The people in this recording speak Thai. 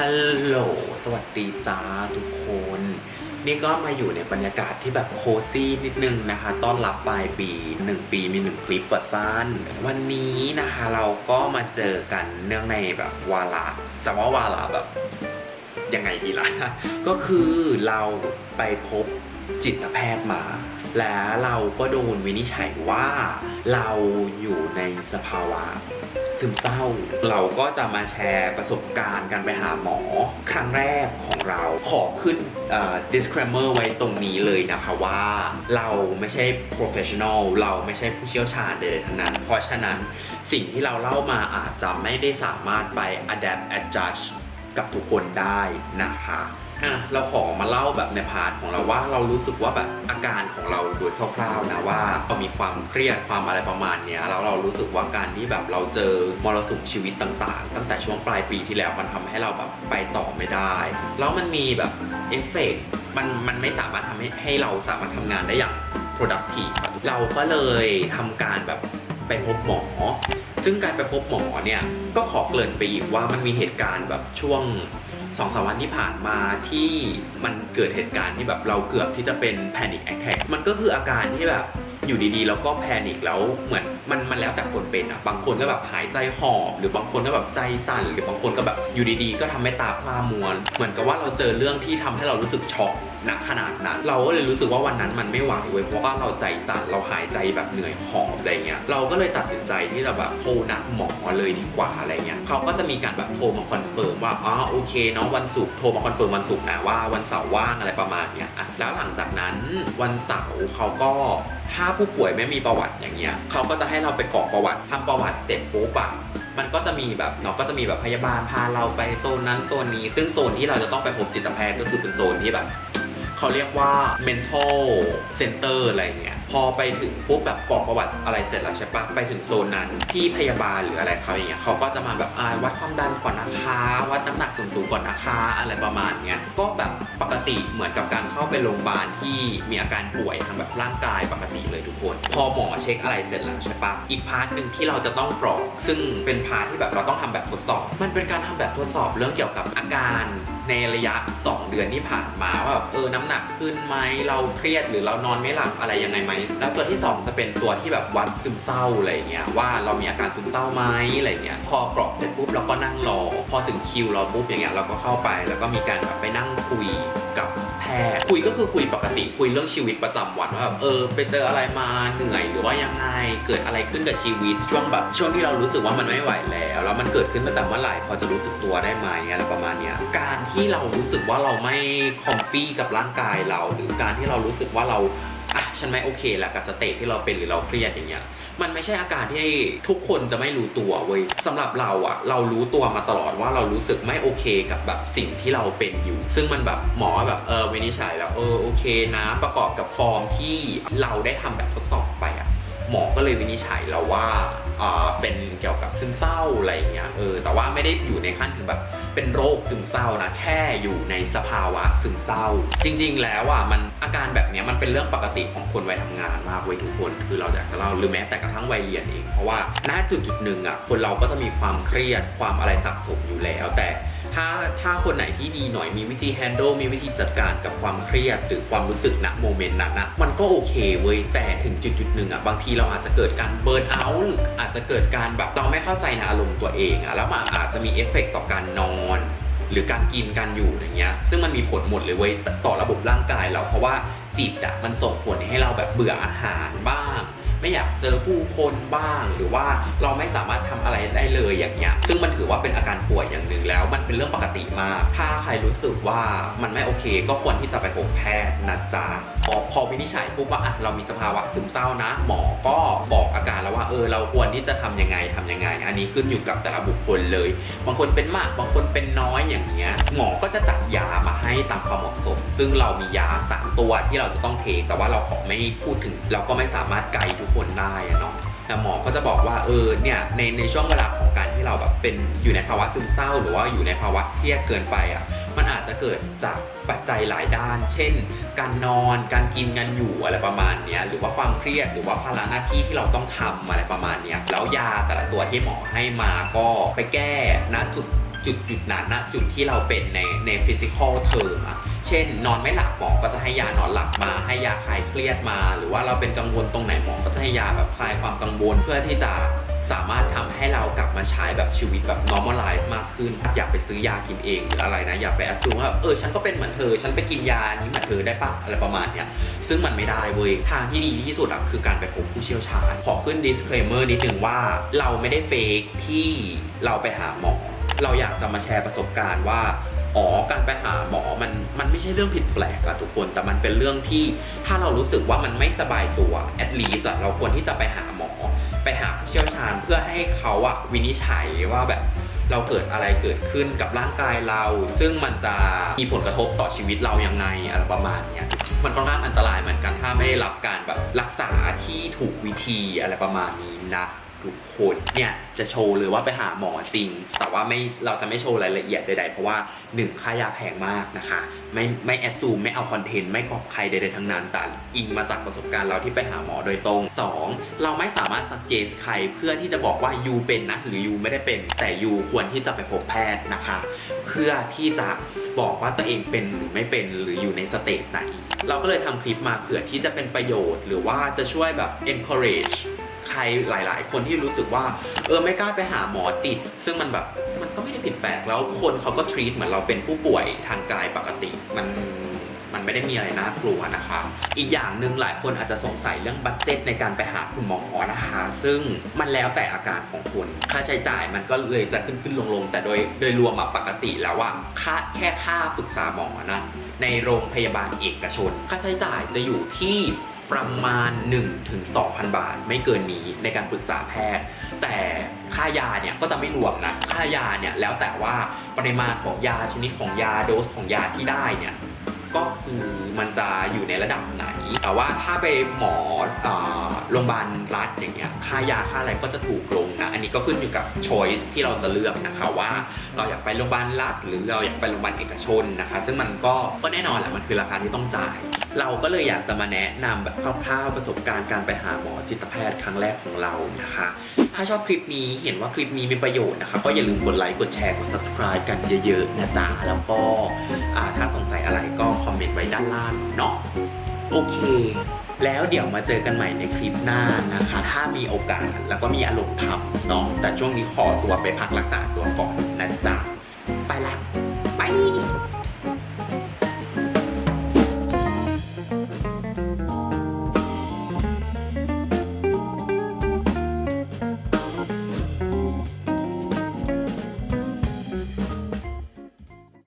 ฮัลโหล สวัสดีจ้าทุกคน นี่ก็มาอยู่ในบรรยากาศที่แบบโคซี่นิดนึงนะคะ ต้อนรับปลายปี 1 ปีมี 1 คลิปปัดสั้น วันนี้นะคะเราก็มาเจอกันเนื่องในแบบวาระจะว่าวาระแบบยังไงดีล่ะ ก็คือเราไปพบจิตแพทย์มา และเราก็โดนวินิจฉัยว่าเราอยู่ในสภาวะ ซึมเศร้า เราก็จะมาแชร์ประสบการณ์การไปหาหมอ ครั้งแรกของเราขอขึ้น disclaimer ไว้ตรงนี้เลยนะคะว่าเราไม่ใช่ professional เราไม่ใช่ผู้เชี่ยวชาญใดๆทั้งนั้น เพราะฉะนั้นสิ่งที่เราเล่ามาอาจจะไม่ได้สามารถไป adapt adjust กับทุกคนได้นะคะ อะเราขอมาเล่าแบบในพาร์ทของเราว่าเรารู้สึกว่าแบบอาการของเราโดยคร่าวๆนะว่าเรามีความเครียดความอะไรประมาณเนี้ยแล้วเรารู้สึกว่าการที่แบบเราเจอมรสุมชีวิตต่างๆ ตั้งแต่ช่วงปลายปีที่แล้วมันทำให้เราแบบไปต่อไม่ได้ แล้วมันมีแบบเอฟเฟกต์มันมันไม่สามารถทำให้ให้เราสามารถทำงานได้อย่าง productive เราก็เลยทำการแบบไปพบหมอ ซึ่งการไปพบหมอเนี่ยก็ขอเกริ่นไปอีกว่ามันมีเหตุการณ์แบบช่วงสองสามวันที่ผ่านมาที่มันเกิดเหตุการณ์ที่แบบเราเกือบที่จะเป็นแพนิคแอทแทกมันก็คืออาการที่แบบอยู่ดีๆ แล้วก็แพนิคแล้วเหมือน มันมันแล้วแต่คนเป็นอะ บางคนก็แบบหายใจหอบ หรือบางคนก็แบบใจสั่น หรือบางคนก็แบบอยู่ดีๆ ก็ทำให้ตาพร่ามัวเหมือนกับว่าเราเจอเรื่องที่ทำให้เรารู้สึกช็อกณขนาดนั้น เราก็เลยรู้สึกว่าวันนั้นมันไม่ไหวเว้ยเพราะว่าเราใจสั่นเราหายใจแบบเหนื่อยหอบอะไรเงี้ยเราก็เลยตัดสินใจที่จะแบบโทรนัดหมอเลยดีกว่าอะไรเงี้ยเขาก็จะมีการแบบโทรมาคอนเฟิร์มว่าอ๋อโอเคเนาะวันศุกร์โทรมาคอนเฟิร์มวันศุกร์นะว่าวันเสาร์ว่างอะไรประมาณเนี้ยอะแล้วหลังจากนั้นวันเสาร์เขาก็ ถ้าผู้ป่วยไม่มีประวัติอย่างเงี้ยเขาก็จะให้เราไปกรอกประวัติทำประวัติเสร็จปุ๊บอะมันก็จะมีแบบเนาะก็จะมีแบบพยาบาลพาเราไปโซนนั้นโซนนี้ ซึ่งโซนที่เราจะต้องไปพบจิตแพทย์ก็คือเป็นโซนที่แบบเขาเรียกว่า mental center อะไรเงี้ย พอไปถึงปุ๊บแบบกรอกประวัติอะไรเสร็จแล้วใช่ปะไปถึงโซนนั้นพี่พยาบาลหรืออะไรเขาอย่างเงี้ยเขาก็จะมาแบบอ่าวัดความดันก่อนนะคะวัดน้ำหนักส่วนสูงก่อนนะคะอะไรประมาณเนี้ยก็แบบปกติเหมือนกับการเข้าไปโรงพยาบาลที่มีอาการป่วยทางแบบร่างกายปกติเลยทุกคน พอหมอเช็คอะไรเสร็จแล้วใช่ปะอีกพาร์ทหนึ่งที่เราจะต้องกรอก ซึ่งเป็นพาร์ทที่แบบเราต้องทำแบบทดสอบ มันเป็นการทำแบบทดสอบเรื่องเกี่ยวกับอาการในระยะ 2 เดือนที่ผ่านมาว่าแบบเออน้ำหนักขึ้นไหมเราเครียดหรือเรานอนไม่หลับอะไรยังไงไหมแล้วตัวที่ 2 จะเป็นตัวที่แบบวัดซึมเศร้าอะไรเงี้ยว่าเรามีอาการซึมเศร้าไหมอะไรเงี้ยพอกรอกเสร็จปุ๊บเราก็นั่งรอ พอถึงคิวเราปุ๊บอย่างเงี้ยเราก็เข้าไป แล้วก็มีการแบบไปนั่งคุยกับแพทย์คุยก็คือคุยปกติคุยเรื่องชีวิตประจำวันว่าแบบเออไปเจออะไรมาเหนื่อยหรือว่ายังไงเกิดอะไรขึ้นกับชีวิตช่วงแบบช่วงที่เรารู้สึกว่ามันไม่ไหวแล้วแล้วมันเกิดขึ้นตั้งแต่เมื่อไหร่พอจะรู้สึกตัวได้ไหมอะไรประมาณเนี้ยการที่เรารู้สึกว่าเราไม่คอมฟี่กับร่างกายเรา หรือการที่เรารู้สึกว่าเรา อะฉันไม่โอเคแล้วกับสเตทที่เราเป็นหรือเราเครียดอย่างเงี้ยมันไม่ใช่อาการที่ทุกคนจะไม่รู้ตัวเว้ยสำหรับเราอะเรารู้ตัวมาตลอดว่าเรารู้สึกไม่โอเคกับแบบสิ่งที่เราเป็นอยู่ ซึ่งมันแบบหมอแบบเออวินิจฉัยแล้วเออโอเคนะ ประกอบกับฟอร์มที่เราได้ทำแบบทดสอบไป มอก็เลยวินิจฉัยเราว่าอ่าเป็นเกี่ยวกับซึมเศร้าอะไรอย่างเงี้ยเออแต่ว่าไม่ได้อยู่ในขั้นถึงแบบเป็นโรคซึมเศร้านะแค่อยู่ในสภาวะซึมเศร้า จริง ๆ แล้วอะมันอาการแบบนี้มันเป็นเรื่องปกติของคนวัยทำงานมากเว้ยทุกคน คือเราอยากจะเล่าหรือแม้แต่กระทั่งวัยเรียนเองเพราะว่าณจุดจุดหนึ่งอะคนเราก็จะมีความเครียดความอะไรสะสมอยู่แล้ว แต่ ถ้าถ้าคนไหนที่ดีหน่อยมีวิธี handle มีวิธีจัดการกับความเครียด หรือความรู้สึกณโมเมนต์นั้นนะมันก็โอเคเว้ยแต่ถึงจุดจุดหนึ่งอะบางทีเราอาจจะเกิดการเบิร์นเอาท์หรืออาจจะเกิดการแบบเราไม่เข้าใจในอารมณ์ตัวเองอะแล้วมันอาจจะมีเอฟเฟกต์ต่อการนอนหรือการกินการอยู่อย่างเงี้ย ซึ่งมันมีผลหมดเลยเว้ยต่อระบบร่างกายเราเพราะว่าจิตอะมันส่งผลให้เราแบบเบื่ออาหารบ้าง ไม่อยากเจอผู้คนบ้าง หรือว่าเราไม่สามารถทำอะไรได้เลยอย่างเงี้ยซึ่งมันถือว่าเป็นอาการป่วยอย่างหนึ่งแล้ว มันเป็นเรื่องปกติมาก ถ้าใครรู้สึกว่ามันไม่โอเค ก็ควรที่จะไปพบแพทย์นะจ๊ะพอพอวินิจฉัยปุ๊บว่าเรามีสภาวะซึมเศร้านะ หมอก็บอกอาการแล้วว่าเออเราควรที่จะทำยังไงทำยังไง อันนี้ขึ้นอยู่กับแต่ละบุคคลเลย บางคนเป็นมากบางคนเป็นน้อยอย่างเงี้ยหมอก็จะจัดยามา ให้ตามความเหมาะสม ซึ่งเรามียา 3 ตัวที่เราจะต้องเทคแต่ว่าเราขอไม่พูดถึง เราก็ไม่สามารถไกด์ทุกคนได้อะเนาะแต่หมอก็จะบอกว่าเออเนี่ยในในช่วงเวลาของการที่เราแบบเป็นอยู่ในภาวะซึมเศร้า หรือว่าอยู่ในภาวะเครียดเกินไปอะมันอาจจะเกิดจากปัจจัยหลายด้าน เช่น การนอน การกินการอยู่อะไรประมาณเนี้ยหรือว่าความเครียดหรือว่าภาระหน้าที่ที่เราต้องทำอะไรประมาณเนี้ยแล้วยาแต่ละตัวที่หมอให้มาก็ไปแก้ณจุด จุดจุดนั้นนะจุดที่เราเป็นในในฟิสิกอลเทอมอะเช่น นอนไม่หลับหมอก็จะให้ยานอนหลับมา ให้ยาคลายเครียดมา หรือว่าเราเป็นกังวลตรงไหนหมอก็จะให้ยาแบบคลายความกังวลเพื่อที่จะสามารถทำให้เรากลับมาใช้แบบชีวิตแบบ normal life มากขึ้น อย่าไปซื้อยากินเองหรืออะไรนะ อย่าไปอดซูว่าเออฉันก็เป็นเหมือนเธอ ฉันไปกินยานี้เหมือนเธอได้ปะอะไรประมาณเนี้ย ซึ่งมันไม่ได้เว้ย ทางที่ดีที่สุดอะคือการไปพบผู้เชี่ยวชาญ ขอขึ้น disclaimer นิดนึงว่าเราไม่ได้เฟกที่เราไปหาหมอ เราอยากจะมาแชร์ประสบการณ์ว่าอ๋อการไปหาหมอมันมันไม่ใช่เรื่องผิดแปลกอะทุกคน แต่มันเป็นเรื่องที่ถ้าเรารู้สึกว่ามันไม่สบายตัว at least อะเราควรที่จะไปหาหมอ ไปหาเชี่ยวชาญเพื่อให้เขาอะวินิจฉัยว่าแบบเราเกิดอะไรเกิดขึ้นกับร่างกายเรา ซึ่งมันจะมีผลกระทบต่อชีวิตเรายังไงอะไรประมาณเนี้ยมันค่อนข้างอันตรายเหมือนกันถ้าไม่ได้รับการแบบรักษาที่ถูกวิธีอะไรประมาณนี้นะ ทุกคนเนี่ยจะโชว์เลยว่าไปหาหมอจริง แต่ว่าไม่เราจะไม่โชว์รายละเอียดใดๆ เพราะว่าหนึ่งค่ายาแพงมากนะคะ ไม่ไม่แอดซูมไม่เอาคอนเทนต์ไม่กอบใครใดๆทั้งนั้นแต่อิงมาจากประสบการณ์เราที่ไปหาหมอโดยตรง 2. เราไม่สามารถสักเจสใครเพื่อที่จะบอกว่ายูเป็นนะหรือยูไม่ได้เป็น แต่ยูควรที่จะไปพบแพทย์นะคะ เพื่อที่จะบอกว่าตัวเองเป็นหรือไม่เป็นหรืออยู่ในสเตจไหน เราก็เลยทำคลิปมาเผื่อที่จะเป็นประโยชน์ หรือว่าจะช่วยแบบ encourage ครหลาย ๆ คนที่รู้สึกว่า เออไม่กล้าไปหาหมอจิต ซึ่งมันแบบมันก็ไม่ได้ผิดแปลกแล้วคนเขาก็ treat เหมือนเราเป็นผู้ป่วยทางกายปกติมันมันไม่ได้มีอะไรน่ากลัวนะคะ อีกอย่างหนึ่งหลายคนอาจจะสงสัยเรื่องบัตเจ็ตในการไปหาคุณหมอนะคะ ซึ่งมันแล้วแต่อาการของคุณ ค่าใช้จ่ายมันก็เลยจะขึ้นขึ้นลงลงแต่โดยโดยรวมอะปกติแล้วว่าค่าแค่ค่าปรึกษาหมอนะในโรงพยาบาลเอกชน ค่าใช้จ่ายจะอยู่ที่ ประมาณ 1-2,000 บาท ไม่เกินนี้ในการปรึกษาแพทย์ แต่ค่ายาเนี่ยก็จะไม่รวมนะ ค่ายาเนี่ยแล้วแต่ว่าปริมาณของยาชนิดของยาโดสของยาที่ได้เนี่ย ก็คือมันจะอยู่ในระดับไหน แต่ว่าถ้าไปหมอโรงพยาบาลรัฐอย่างเงี้ยค่ายาค่าอะไรก็จะถูกลงนะอันนี้ก็ขึ้นอยู่กับ choice ที่เราจะเลือกนะคะว่าเราอยากไปโรงพยาบาลรัฐหรือเราอยากไปโรงพยาบาลเอกชนนะคะ ซึ่งมันก็ก็แน่นอนแหละมันคือราคาที่ต้องจ่าย เราก็เลยอยากจะมาแนะนำแบบคร่าวๆประสบการณ์การไปหาหมอจิตแพทย์ครั้งแรกของเรานะคะ ถ้าชอบคลิปนี้เห็นว่าคลิปนี้มีประโยชน์นะคะก็อย่าลืมกดไลค์กดแชร์กด subscribe กันเยอะๆนะจ๊ะแล้วก็ถ้าสงสัยอะไรก็ ด้านล่างเนาะโอเค แล้วเดี๋ยวมาเจอกันใหม่ในคลิปหน้านะคะ ถ้ามีโอกาสแล้วก็มีอารมณ์ทำเนาะแต่ช่วงนี้ขอตัวไปพักรักษาตัวก่อนนะจ๊ะไปละไป